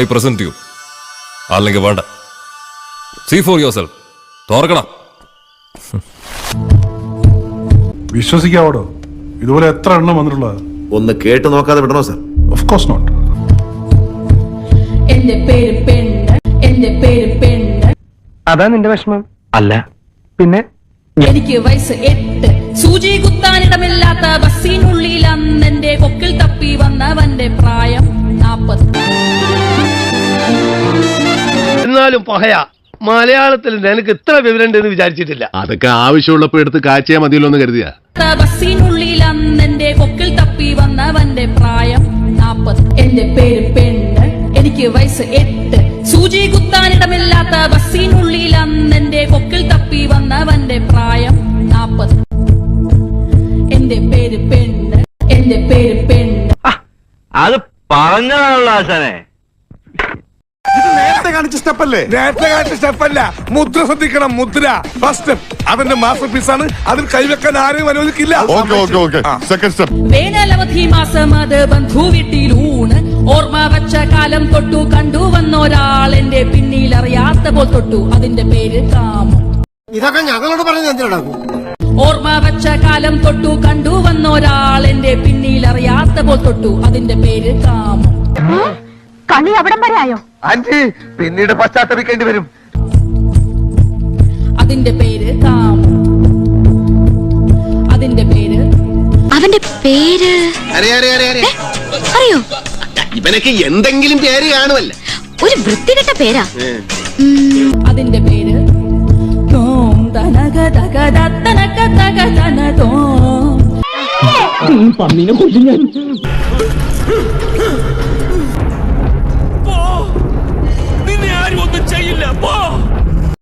I present you അല്ലെങ്കിൽ വേണ്ട. See for yourself തോർക്കണം വിശ്വസിക്കാവടോ? ഇതുപോലെ എത്ര എണ്ണം വന്നിട്ടുള്ളത്? ഒന്ന് കേട്ട് നോക്കാതെ വിടണോ സർ ഓഫ് കോഴ്സ് നോട്ട് എന്റെ പേര് പെണ്ണ് എന്റെ പേര് പെണ്ണ്. അതാ നിന്റെ വിഷമം. അല്ല. പിന്നെ? എനിക്ക് വയസ്സ് എട്ട്. സൂചി കുത്താനിടമില്ലാത്ത ബസ്സിനുള്ളിൽ എന്നാലും പഹയാ. മലയാളത്തിൽ നിനക്ക് ഇത്ര വിവരം വിവരമുണ്ടെന്ന് വിചാരിച്ചിട്ടില്ല. അതൊക്കെ ആവശ്യമുള്ളപ്പോ എടുത്ത് കാച്ചിയാ മതിയല്ലോ എന്ന് കരുതിയാ. ബസ്സിനുള്ളിൽ അന്നെന്റെ കൊക്കിൽ തപ്പി വന്നവന്റെ പ്രായം നാപ്പത്. എന്റെ പേര് പെണ്ണ് എനിക്ക് വയസ്സ് എട്ട്. സൂചി കുത്താനിടമില്ലാത്ത ബസ്സിനുള്ളിൽ അന്നെന്റെ കൊക്കിൽ തപ്പി വന്നവന്റെ പ്രായം നാപ്പത്. എന്റെ പേര് പെണ്ണ് എന്റെ പേര് പെണ്ണ്. അത് പറഞ്ഞതാണല്ലോ ആശാനെ. നേരത്തെ കാണിച്ച സ്റ്റെപ്പ് അല്ലേ നേരത്തെ കാണിച്ച സ്റ്റെപ്പ് അല്ല മുദ്ര ശ്രദ്ധിക്കണം മുദ്ര. ഫസ്റ്റ് അതിന്റെ മാസ്റ്റർ പീസ് ആണ്. അതിൽ കൈവെക്കാൻ ആരെയും അനുവദിക്കില്ല. Okay okay okay second step വേനലവധി മാസം അത് ബന്ധു വീട്ടിലൂണ്. ഓർമ്മ വച്ച കാലം തൊട്ടു കണ്ടു വന്നൊരാൾ എന്റെ പിന്നിൽ അറിയാത്ത പോൽ തൊട്ടു. അതിന്റെ പേര് കാമം. ഇതൊക്കെ ഞങ്ങളോട് പറഞ്ഞത് എന്തിനാണ് ഓർമ്മ വച്ച കാലം തൊട്ടു കണ്ടു വന്നൊരാൾ എന്റെ പിന്നിൽ അറിയാത്ത പോൽ തൊട്ടു. അതിന്റെ പേര് കാമം. കളി അവിടം വരെ ആയോ? ആന്റി പിന്നീട് പശ്ചാത്തപിക്കേണ്ടി വരും. അതിന്റെ പേര് കാമം അതിന്റെ പേര് അവന്റെ പേര്? അറിയോ? ഇവനൊക്കെ എന്തെങ്കിലും പേര് കാണുമല്ല? ഒരു വൃത്തികെട്ട പേരാ. അതിന്റെ പേര് തോം തനക ഞാൻ.